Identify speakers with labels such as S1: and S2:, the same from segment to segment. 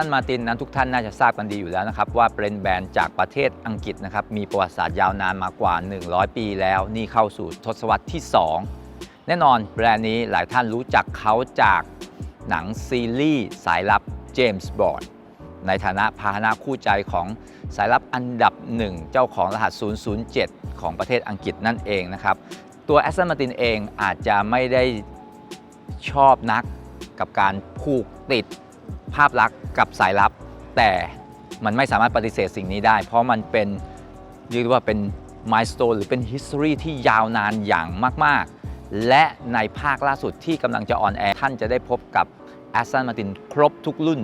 S1: ตันมาตินนั้นทุกท่านน่าจะทราบกันดีอยู่แล้วนะครับ ว่าเป็นแบรนด์จากประเทศอังกฤษนะครับ มีประวัติศาสตร์ยาวนานมากว่า 100 ปีแล้ว นี่เข้าสู่ทศวรรษที่ 2 แน่นอนแบรนด์นี้หลายท่านรู้จักเขาจากหนังซีรีส์สายลับเจมส์บอ n d ในฐานะพาหนะคู่ใจของสายลับอันดับหนึ่งเจ้าของรหัส 007 ของประเทศอังกฤษนั่นเองนะครับ ตัวแอสตันมาตินเองอาจจะไม่ได้ชอบนักกับการผูกติด ภาพลักษณ์กับสายลับ แต่มันไม่สามารถปฏิเสธสิ่งนี้ได้ เพราะมันเป็นเรียกว่าเป็นมายส t ต n หรือเป็น history ที่ยาวนานอย่างมาก ๆ และในภาคล่าสุดที่กำลังจะออนแอร์ท่านจะได้พบกับ Aston Martin ครบทุกรุ่น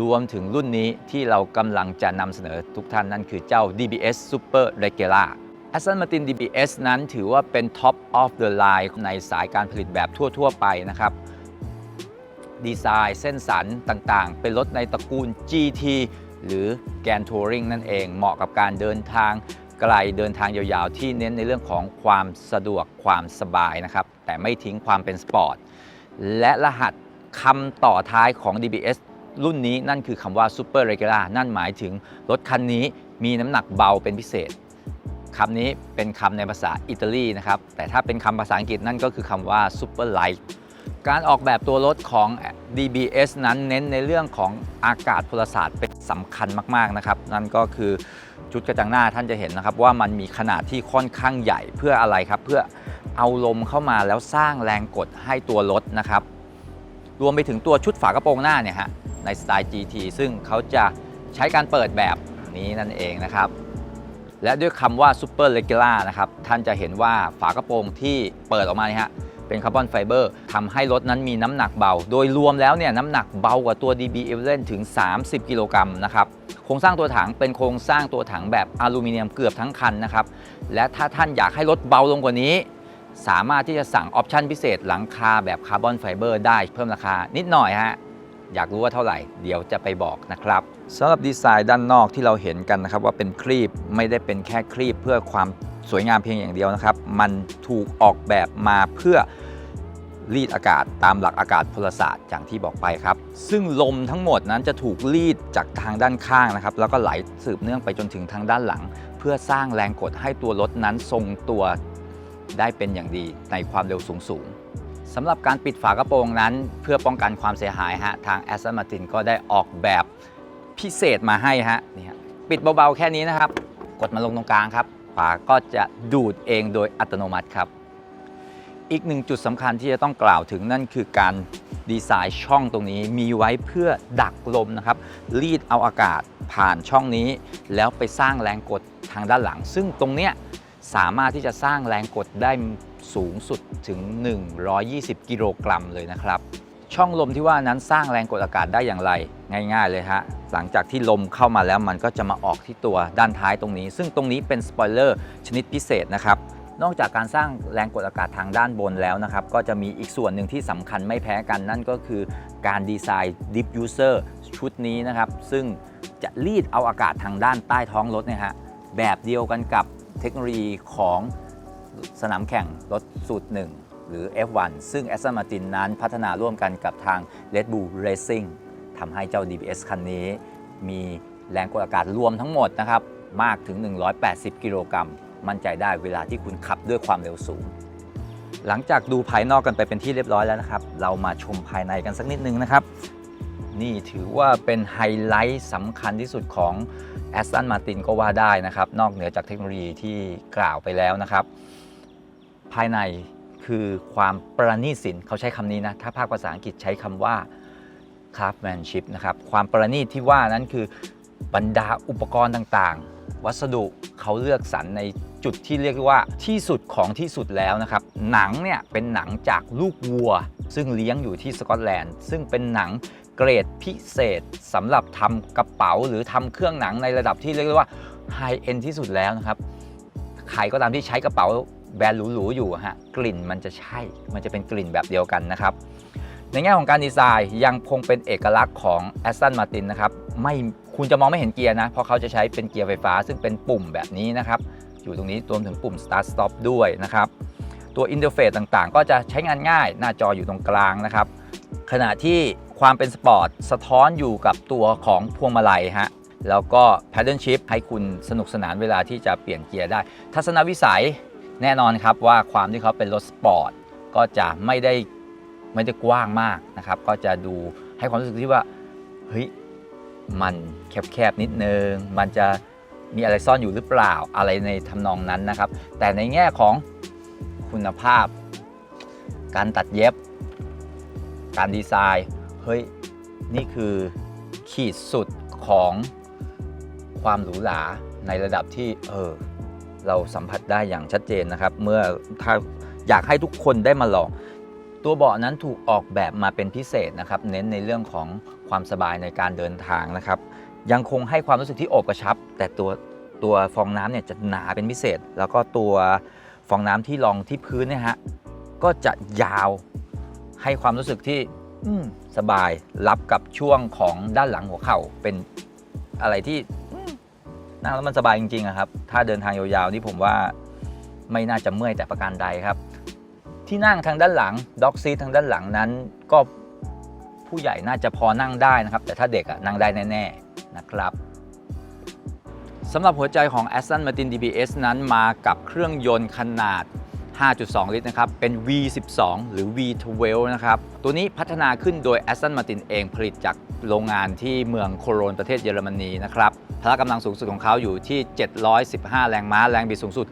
S1: รวมถึงรุ่นนี้ที่เรากำลังจะนำเสนอทุกท่านนั่นคือเจ้า DBS Super Regular Aston Martin DBS นั้นถือว่าเป็น Top of the line ในสายการผลิตแบบทั่ว ๆ ไปนะครับ ดีไซน์ เส้นสันต่างๆ เป็นรถในตระกูล GT หรือแกนทัวริงนั่นเอง เหมาะกับการเดินทางไกลเดินทางยาวๆ ที่เน้นในเรื่องของความสะดวกความสบายนะครับ แต่ไม่ทิ้งความเป็นสปอร์ต และรหัสคำต่อท้ายของ DBS รุ่นนี้นั่นคือคำว่า Super Regular นั่นหมายถึงรถคันนี้มีน้ำหนักเบาเป็นพิเศษคำนี้เป็นคำในภาษาอิตาลีนะครับ แต่ถ้าเป็นคำภาษาอังกฤษนั่นก็คือคำว่า Super Light การออกแบบตัวรถของ DBS นั้นเน้นในเรื่องของอากาศพลศาสตร์เป็นสำคัญมากๆนะครับ นั่นก็คือชุดกระจังหน้าท่านจะเห็นนะครับ ว่ามันมีขนาดที่ค่อนข้างใหญ่เพื่ออะไรครับ เพื่อเอาลมเข้ามาแล้วสร้างแรงกดให้ตัวรถนะครับ รวมไปถึงตัวชุดฝากระโปรงหน้าเนี่ยฮะในสไตล์ GT ซึ่งเขาจะใช้การเปิดแบบนี้นั่นเองนะครับ และด้วยคำว่า Super Regular นะครับท่านจะเห็นว่าฝากระโปรงที่เปิดออกมาเนี่ยฮะ เป็นคาร์บอนไฟเบอร์ทำให้รถนั้นมีน้ำหนักเบา โดยรวมแล้วเนี่ยน้ำหนักเบากว่าตัว DB11 ถึง 30 กิโลกรัมนะครับโครงสร้างตัวถังเป็นโครงสร้างตัวถังแบบอลูมิเนียมเกือบทั้งคันนะครับและถ้าท่านอยากให้รถเบาลงกว่านี้ สามารถที่จะสั่งออปชันพิเศษหลังคาแบบคาร์บอนไฟเบอร์ได้เพิ่มราคานิดหน่อยฮะอยากรู้ว่าเท่าไหร่ เดี๋ยวจะไปบอกนะครับสำหรับดีไซน์ด้านนอกที่เราเห็นกันนะครับว่าเป็นครีบไม่ได้เป็นแค่ครีบเพื่อความสวยงามเพียงอย่างเดียวนะครับ มันถูกออกแบบมาเพื่อ รีดอากาศตามหลักอากาศพลศาสตร์อย่างที่บอกไปครับ ซึ่งลมทั้งหมดนั้นจะถูกรีดจากทางด้านข้างนะครับ แล้วก็ไหลสืบเนื่องไปจนถึงทางด้านหลัง เพื่อสร้างแรงกดให้ตัวรถนั้นทรงตัวได้เป็นอย่างดีในความเร็วสูงสูงสำหรับการปิดฝากระโปรงนั้น เพื่อป้องกันความเสียหายฮะทาง Aston Martin ก็ได้ออกแบบพิเศษมาให้ฮะนี่ฮะปิดเบาๆแค่นี้นะครับ กดมาลงตรงกลางครับฝาก็จะดูดเองโดยอัตโนมัติครับ อีกหนึ่งจุดสำคัญที่จะต้องกล่าวถึงนั่นคือการดีไซน์ช่องตรงนี้มีไว้เพื่อดักลมนะครับ รีดเอาอากาศผ่านช่องนี้ แล้วไปสร้างแรงกดทางด้านหลัง ซึ่งตรงเนี้ยสามารถที่จะสร้างแรงกดได้สูงสุดถึง 120 กิโลกรัมเลยนะครับ ช่องลมที่ว่านั้นสร้างแรงกดอากาศได้อย่างไร ง่าย ๆ เลยฮะหลังจากที่ลมเข้ามาแล้วมันก็จะมาออกที่ตัวด้านท้ายตรงนี้ ซึ่งตรงนี้เป็นสปอยเลอร์ชนิดพิเศษนะครับ นอกจากการสร้างแรงกดอากาศทางด้านบนแล้วนะครับ ก็จะมีอีกส่วนหนึ่งที่สำคัญไม่แพ้กันนั่นก็คือการดีไซน์ diffuser ชุดนี้นะครับ ซึ่งจะรีดเอาอากาศทางด้านใต้ท้องรถนี่ยฮะแบบเดียวกันกับเทคโนโลยีของสนามแข่งรถสูตรหนึ่งหรือ F1 ซึ่ง Aston Martin นั้นพัฒนาร่วมกันกับทาง Red Bull Racing ทำให้เจ้า DBS คันนี้ มีแรงกดอากาศรวมทั้งหมดนะครับ มากถึง 180 กิโลกรัม มั่นใจได้เวลาที่คุณขับด้วยความเร็วสูง หลังจากดูภายนอกกันไปเป็นที่เรียบร้อยแล้วนะครับ เรามาชมภายในกันสักนิดนึงนะครับ นี่ถือว่าเป็นไฮไลท์สำคัญที่สุดของ Aston Martin ก็ว่าได้นะครับ นอกเหนือจากเทคโนโลยีที่กล่าวไปแล้วนะครับ ภายในคือความประณีตสินเขาใช้คำนี้นะ ถ้าภาคภาษาอังกฤษใช้คำว่า craftsmanship นะครับ ความประณีตที่ว่านั้นคือบรรดาอุปกรณ์ต่างๆ วัสดุเขาเลือกสรรใน จุดที่เรียกว่าที่สุดของที่สุดแล้วนะครับ หนังเนี่ยเป็นหนังจากลูกวัว ซึ่งเลี้ยงอยู่ที่สกอตแลนด์ ซึ่งเป็นหนังเกรดพิเศษสำหรับทำกระเป๋าหรือทำเครื่องหนังในระดับที่เรียกว่าไฮเอ็นที่สุดแล้วนะครับ ใครก็ตามที่ใช้กระเป๋าแบรนด์หรูๆอยู่ฮะกลิ่นมันจะใช่ มันจะเป็นกลิ่นแบบเดียวกันนะครับ ในแง่ของการดีไซน์ยังคงเป็นเอกลักษณ์ของ Aston Martin นะครับไม่คุณจะมองไม่เห็นเกียร์นะ เพราะเขาจะใช้เป็นเกียร์ไฟฟ้า ซึ่งเป็นปุ่มแบบนี้นะครับ อยู่ตรงนี้รวมถึงปุ่ม start stop ด้วยนะครับ ตัวอินเทอร์เฟซต่างๆ ก็จะใช้งานง่าย หน้าจออยู่ตรงกลางนะครับ ขณะที่ความเป็นสปอร์ตสะท้อนอยู่กับตัวของพวงมาลัยฮะแล้วก็ paddle shift ให้คุณสนุกสนานเวลาที่จะเปลี่ยนเกียร์ได้ ทัศนวิสัยแน่นอนครับว่าความที่เขาเป็นรถสปอร์ตก็จะไม่ได้ไม่ได้กว้างมากนะครับ ก็จะดูให้ความรู้สึกที่ว่าเฮ้ยมันแคบๆนิดนึง มันจะ มีอะไรซ่อนอยู่หรือเปล่าอะไรในทำนองนั้นนะครับ แต่ในแง่ของคุณภาพ การตัดเย็บ การดีไซน์เฮ้ยนี่คือขีดสุดของความหรูหราในระดับที่เออเราสัมผัสได้อย่างชัดเจนนะครับ เมื่อถ้าอยากให้ทุกคนได้มาลอง ตัวเบาะนั้นถูกออกแบบมาเป็นพิเศษนะครับ เน้นในเรื่องของความสบายในการเดินทางนะครับ ยังคงให้ความรู้สึกที่อบกระชับ แต่ตัวตัวฟองน้ำเนี่ยจะหนาเป็นพิเศษ แล้วก็ตัวฟองน้ำที่รองที่พื้นเนี่ยฮะก็จะยาวให้ความรู้สึกที่อืมสบายรับกับช่วงของด้านหลังหัวเข่าเป็นอะไรที่นั่งแล้วมันสบายจริงๆครับ ถ้าเดินทางยาวๆนี่ผมว่าไม่น่าจะเมื่อยแต่ประการใดครับ ที่นั่งทางด้านหลังด็อกซีทางด้านหลังนั้น ก็ผู้ใหญ่น่าจะพอนั่งได้นะครับ แต่ถ้าเด็กอะนั่งได้แน่ๆ นะครับสำหรับหัวใจของ Aston Martin DBS นั้นมากับเครื่องยนต์ขนาด 5.2 ลิตรนะครับ เป็น V12 หรือ V12 นะครับ ตัวนี้พัฒนาขึ้นโดย Aston Martin เองผลิตจากโรงงานที่เมืองโคโลนประเทศเยอรมนีนะครับ พละกำลังสูงสุดของเขาอยู่ที่ 715 แรงม้า แรงบิดสูงสุด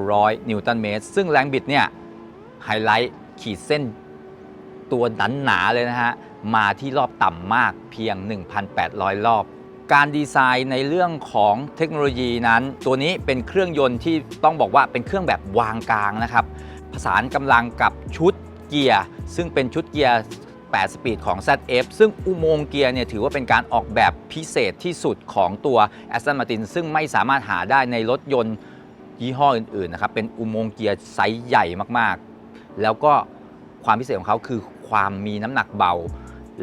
S1: 900 นิวตันเมตร ซึ่งแรงบิดเนี่ย ไฮไลท์ขีดเส้นตัวหนาเลยนะฮะ มาที่รอบต่ำมากเพียง 1,800 รอบ การดีไซน์ในเรื่องของเทคโนโลยีนั้น ตัวนี้เป็นเครื่องยนต์ที่ต้องบอกว่าเป็นเครื่องแบบวางกลางนะครับผสานกำลังกับชุดเกียร์ ซึ่งเป็นชุดเกียร์ 8 สปีดของ ZF ซึ่งอุโมงค์เกียร์เนี่ยถือว่าเป็นการออกแบบพิเศษที่สุดของตัว Aston Martin ซึ่งไม่สามารถหาได้ในรถยนต์ยี่ห้ออื่นๆนะครับเป็นอุโมงค์เกียร์ไซส์ใหญ่มากๆ แล้วก็ความพิเศษของเขาคือความมีน้ำหนักเบา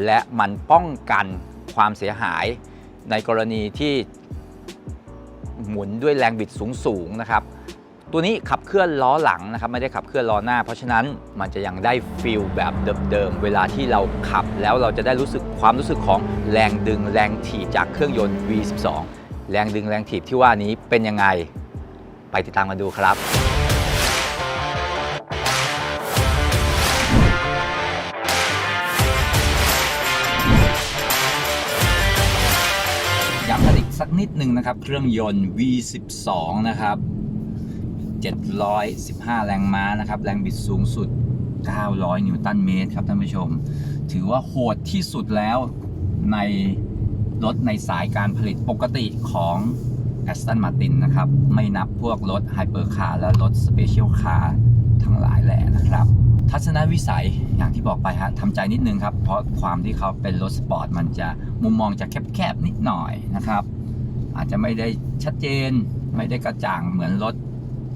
S1: และมันป้องกันความเสียหาย ในกรณีที่หมุนด้วยแรงบิดสูงๆนะครับ ตัวนี้ขับเคลื่อนล้อหลังนะครับไม่ได้ขับเคลื่อนล้อหน้า เพราะฉะนั้นมันจะยังได้ฟิลแบบเดิมๆเวลาที่เราขับแล้วเราจะได้รู้สึกความรู้สึกของแรงดึงแรงถีบจากเครื่องยนต์ V12 แรงดึงแรงถีบที่ว่านี้เป็นยังไง ไปติดตามกันดูครับ สักนิดหนึ่งนะครับ เครื่องยนต์ V12 นะครับ 715 แรงม้านะครับ แรงบิดสูงสุด 900 นิวตันเมตรครับท่านผู้ชม ถือว่าโหดที่สุดแล้วในรถในสายการผลิตปกติของ Aston Martin นะครับ ไม่นับพวกรถไฮเปอร์คาร์และรถสเปเชียลคาร์ทั้งหลายแหล่นะครับ ทัศนวิสัยอย่างที่บอกไปฮะทำใจนิดนึงครับ เพราะความที่เขาเป็นรถสปอร์ตมันจะมุมมองจะแคบๆนิดหน่อยนะครับ อาจจะไม่ได้ชัดเจน ไม่ได้กระจ่างเหมือนรถ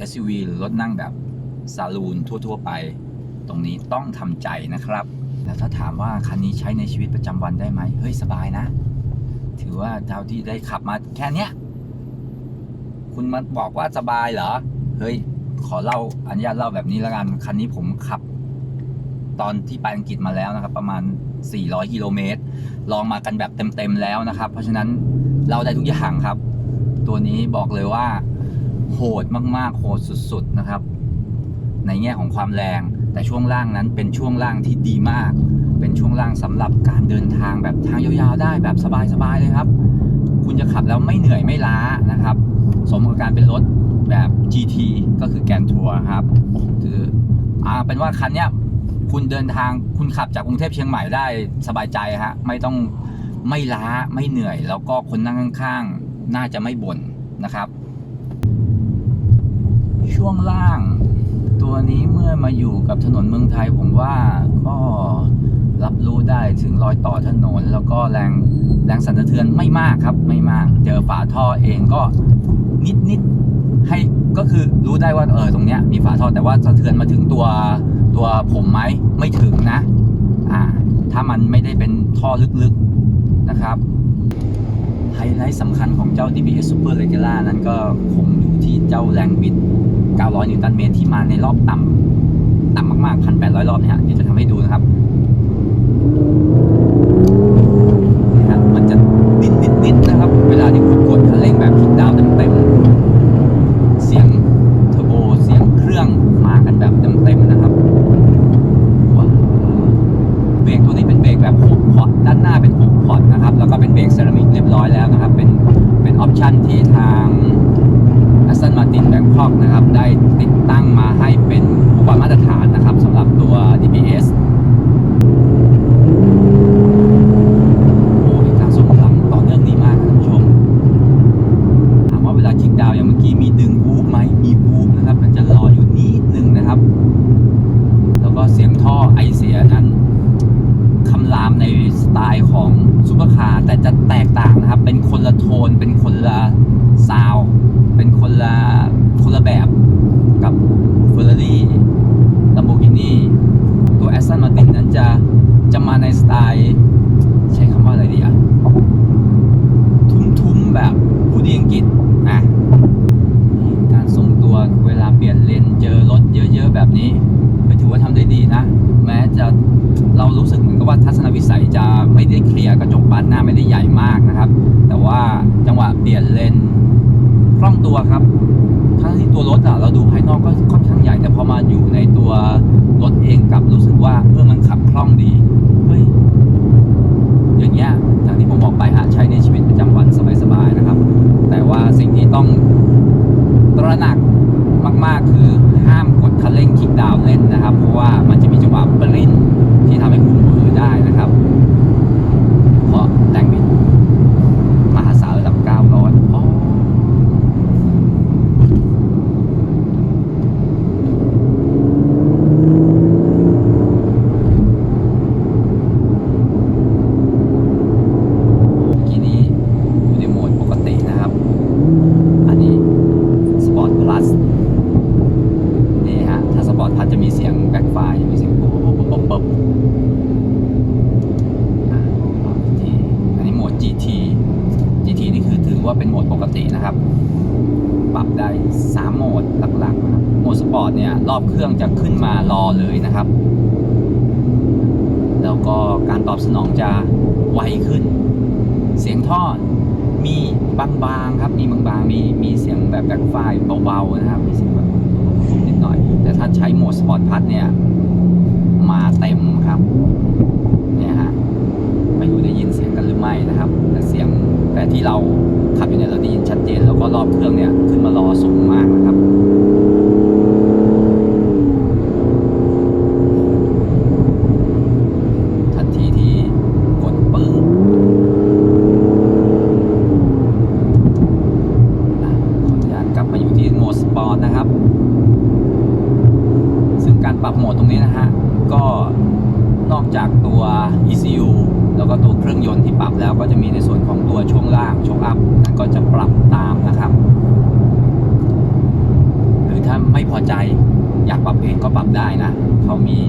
S1: SUV หรือรถนั่งแบบซาลูนทั่ว ๆ ไป ตรงนี้ต้องทำใจนะครับแล้วถ้าถามว่าคันนี้ใช้ในชีวิตประจำวันได้ไหมเฮ้ย สบายนะ ถือว่าเท่าที่ได้ขับมาแค่เนี้ย คุณมาบอกว่าสบายเหรอ เฮ้ย ขอเล่าอนุญาตเล่าแบบนี้แล้วกัน คันนี้ผมขับ ตอนที่ไปอังกฤษมาแล้วนะครับประมาณ 400 กิโลเมตร ลองมากันแบบเต็มๆแล้วนะครับ เพราะฉะนั้นเราได้ทุกอย่างครับ ตัวนี้บอกเลยว่า โหดมากๆ โหดสุดๆนะครับ ในแง่ของความแรง แต่ช่วงล่างนั้นเป็นช่วงล่างที่ดีมาก เป็นช่วงล่างสำหรับการเดินทางแบบทางยาวๆได้แบบสบายๆเลยครับ คุณจะขับแล้วไม่เหนื่อยไม่ล้านะครับ สมกับการเป็นรถแบบ GT ก็คือแกนทัวร์ครับถืออ่าเป็นว่าคันเนี้ย คุณเดินทางคุณขับจากกรุงเทพเชียงใหม่ได้สบายใจฮะไม่ต้องไม่ล้าไม่เหนื่อย แล้วก็คนนั่งข้างๆ น่าจะไม่บ่นนะครับ ช่วงล่างตัวนี้เมื่อมาอยู่กับถนนเมืองไทย ผมว่าก็รับรู้ได้ถึงรอยต่อถนน แล้วก็แรงแรงสั่นสะเทือนไม่มากครับ ไม่มาก เจอฝาท่อเองก็นิดนิดๆให้ก็คือรู้ได้ว่าเออตรงเนี้ยมีฝาท่อแต่ว่าสะเทือนมาถึงตัว ตัวผมไหมไม่ถึงนะ อ่า ถ้ามันไม่ได้เป็นท่อลึกๆนะครับ ไฮไลท์สำคัญของเจ้า DBS Super l e g e r a นั้นก็คงอยู่ที่เจ้าแรงบิด 900 นิวตันเมตรที่มาในรอบต่ำต่ำมากๆ 1,800 รอบเนี่ยเดี๋ยวจะทำให้ดูนะครับนะครัมันจะดิ้นๆนะครับ เวลาที่ จะแตกต่างนะครับ เป็นคนละโทน เป็นคนละซาวเป็นคนละคนละแบบกับ Ferrari Lamborghini ตัว Aston Martin นั้นจะจะมาในสไตล์ใช้คำว่าอะไรดีอะทุ้มๆแบบผู้ดีอังกฤษอะการทรงตัวเวลาเปลี่ยนเลนเจอรถเยอะๆแบบนี้ ว่าทำได้ดีนะ แม้จะเรารู้สึกเหมือนกับว่าทัศนวิสัยจะไม่ได้เคลียร์กระจกบานหน้าไม่ได้ใหญ่มากนะครับ แต่ว่าจังหวะเปลี่ยนเลนคล่องตัวครับทั้งที่ตัวรถอะเราดูภายนอกก็ค่อนข้างใหญ่แต่พอมาอยู่ในตัวรถเองกลับรู้สึกว่าเออมันขับคล่องดีเฮ้ยอย่างเงี้ยอย่างที่ผมบอกไปฮะใช้ในชีวิตประจำวันสบายๆนะครับ แต่ว่าสิ่งที่ต้องตระหนักมากๆคือ ห้ามกดคันเร่งคลิกดาวน์เล่นนะครับ เพราะว่ามันจะมีจังหวะปริ้นที่ทำให้คุณมือได้นะครับ เพราะแรงบิดมหาศาลระดับ 900อ๋อเมื่อกี้นี้อยู่ในโหมดปกตินะครับ อันนี้สปอร์ตพลัสนี่ฮะ ถ้าสปอร์ตพลัสจะมีเสียงแบ็คไฟจะมีเสียงปุ๊บปุ๊บปุ๊บปุ๊บปุ๊บอะเอาอีกทีอันนี้โหมด GT GT นี่คือถือว่าเป็นโหมดปกตินะครับ ปรับ ได้ 3 โหมดหลักๆนะครับโหมดสปอร์ตเนี่ยรอบเครื่องจะขึ้นมารอเลยนะครับ แล้วก็การตอบสนองจะไวขึ้น เสียงท่อมีบางๆครับมีบางๆมีมีเสียงแบบแบ็คไฟเบาๆนะครับมีเสียงแบบนิดหน่อย แต่ถ้าใช้โหมดสปอร์ตพัทเนี่ยมาเต็มครับเนี่ยฮะไม่รู้ได้ยินเสียงกันหรือไม่นะครับแต่เสียงแต่ที่เรา ขับอยู่เนี่ยเราได้ยินชัดเจน แล้วก็รอบเครื่องเนี่ยขึ้นมารอสูงมากนะครับ ทันทีที่กดปึ้งอะขออนุญาตกลับมาอยู่ที่โหมดสปอร์ตนะครับ ซึ่งการปรับโหมดตรงนี้นะฮะ ก็นอกจากตัว ECU แล้วก็ตัวเครื่องยนต์ที่ปรับแล้วก็จะมีในส่วนของตัวช่วงล่างช่วงอัพนั้นก็จะปรับตามนะครับ หรือถ้าไม่ พอใจ อยากปรับเองก็ปรับได้นะเขามี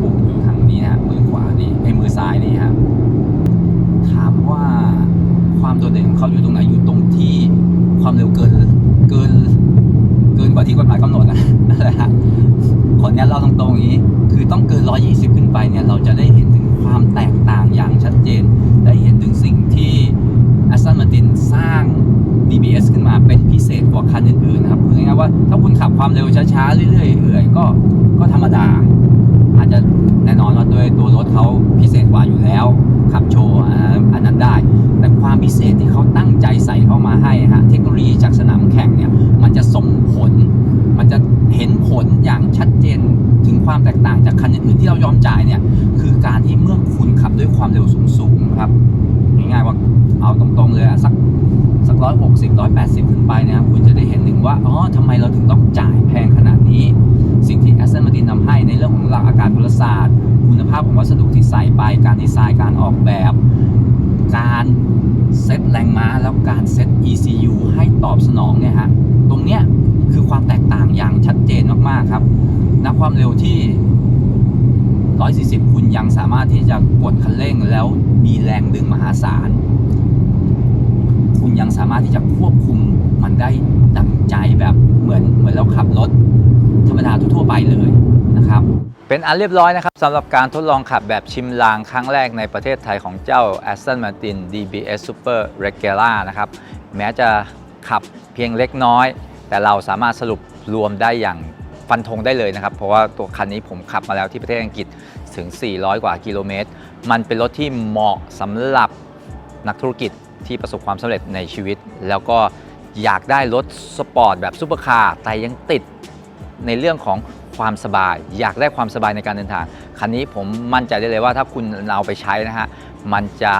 S1: ปุ่มอยู่ทางนี้นะมือขวานี่ไอ้มือซ้ายนี่ฮะถามว่าความโดดเด่นของเขาอยู่ตรงไหนอยู่ตรงที่ความเร็วเกินเกินเกินกว่าที่กฎหมายกำหนดนะนั่นแหละฮะขอนี้เราตรงๆอย่างนี้ คือต้องเกิน 120 ขึ้นไปเนี่ยเราจะได้เห็นถึงความแตกต่างอย่างชัดเจน ได้เห็นถึงสิ่งที่ Aston Martin สร้าง DBS ขึ้นมาเป็นพิเศษกว่าคันอื่นๆนะครับคือง่ายๆว่าถ้าคุณขับความเร็วช้าๆ เรื่อยๆเอื่อยก็ก็ธรรมดา อาจจะแน่นอนว่าด้วยตัวรถเขาพิเศษกว่าอยู่แล้ว ขับโชว์อันนั้นอันนั้นได้ แต่ความพิเศษที่เขาตั้งใจใส่เข้ามาให้ฮะเทคโนโลยีจากสนามแข่งเนี่ยมันจะส่งผล มันจะเห็นผลอย่างชัดเจนถึงความแตกต่างจากคันอื่นๆที่เรายอมจ่ายเนี่ยคือการที่เมื่อคุณขับด้วยความเร็วสูงๆครับ ง่ายๆว่าเอาตรงๆเลยอะสักสักร้อยหกสิบร้อยแปดสิบขึ้นไปนะครับคุณจะได้เห็นถึงว่าอ๋อทำไมเราถึงต้องจ่ายแพงขนาดนี้ สิ่งที่ Aston Martin ทำให้ในเรื่องของหลักอากาศพลศาสตร์ คุณภาพของวัสดุที่ใส่ไปการดีไซน์การออกแบบ การเซตแรงม้าแล้วการเซต ECU ให้ตอบสนองเนี่ยฮะตรงเนี้ยคือความแตกต่างอย่างชัดเจนมากๆครับณความเร็วที่ 140 คุณยังสามารถที่จะกดคันเร่งแล้วมีแรงดึงมหาศาล คุณยังสามารถที่จะควบคุมมันได้ดังใจแบบเหมือนเหมือนเราขับรถธรรมดาทั่วไปเลยนะครับ เป็นอันเรียบร้อยนะครับสำหรับการทดลองขับแบบชิมลางครั้งแรกในประเทศไทยของเจ้า Aston Martin DBS Super Regera นะครับ แม้จะขับเพียงเล็กน้อย แต่เราสามารถสรุปรวมได้อย่าง ฟันธงได้เลยนะครับ เพราะว่าตัวคันนี้ผมขับมาแล้วที่ประเทศอังกฤษถึง 400 กว่ากิโลเมตร มันเป็นรถที่เหมาะสำหรับนักธุรกิจที่ประสบความสำเร็จในชีวิต แล้วก็อยากได้รถสปอร์ตแบบซูเปอร์คาร์แต่ยังติดในเรื่องของความสบาย อยากได้ความสบายในการเดินทาง คันนี้ผมมั่นใจได้เลยว่าถ้าคุณเอาไปใช้นะฮะมันจะ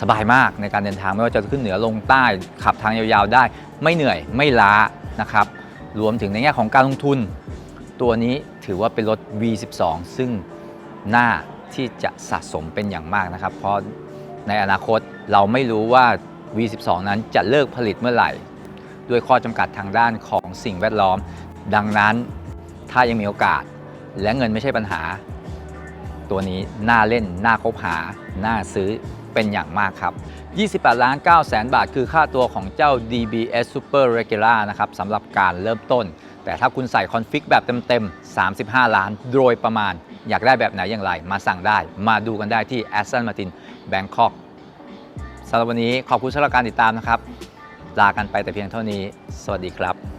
S1: สบายมากในการเดินทางไม่ว่าจะขึ้นเหนือลงใต้ขับทางยาวๆได้ ไม่เหนื่อยไม่ล้านะครับ รวมถึงในแง่ของการลงทุน ตัวนี้ถือว่าเป็นรถ V12 ซึ่งน่าที่จะสะสมเป็นอย่างมากนะครับ เพราะในอนาคตเราไม่รู้ว่า V12 นั้นจะเลิกผลิตเมื่อไหร่ ด้วยข้อจำกัดทางด้านของสิ่งแวดล้อม ดังนั้นถ้ายังมีโอกาสและเงินไม่ใช่ปัญหา ตัวนี้น่าเล่น น่าคบหา น่าซื้อเป็นอย่างมากครับ 28ล้าน9แสนบาทคือค่าตัวของเจ้า DBS Super Regular นะครับสำหรับการเริ่มต้น แต่ถ้าคุณใส่คอนฟิกแบบเต็มๆ 35 ล้านโดยประมาณ อยากได้แบบไหนอย่างไร มาสั่งได้ มาดูกันได้ที่ Aston Martin Bangkok สำหรับวันนี้ขอบคุณสำหรับการติดตามนะครับ ลากันไปแต่เพียงเท่านี้ สวัสดีครับ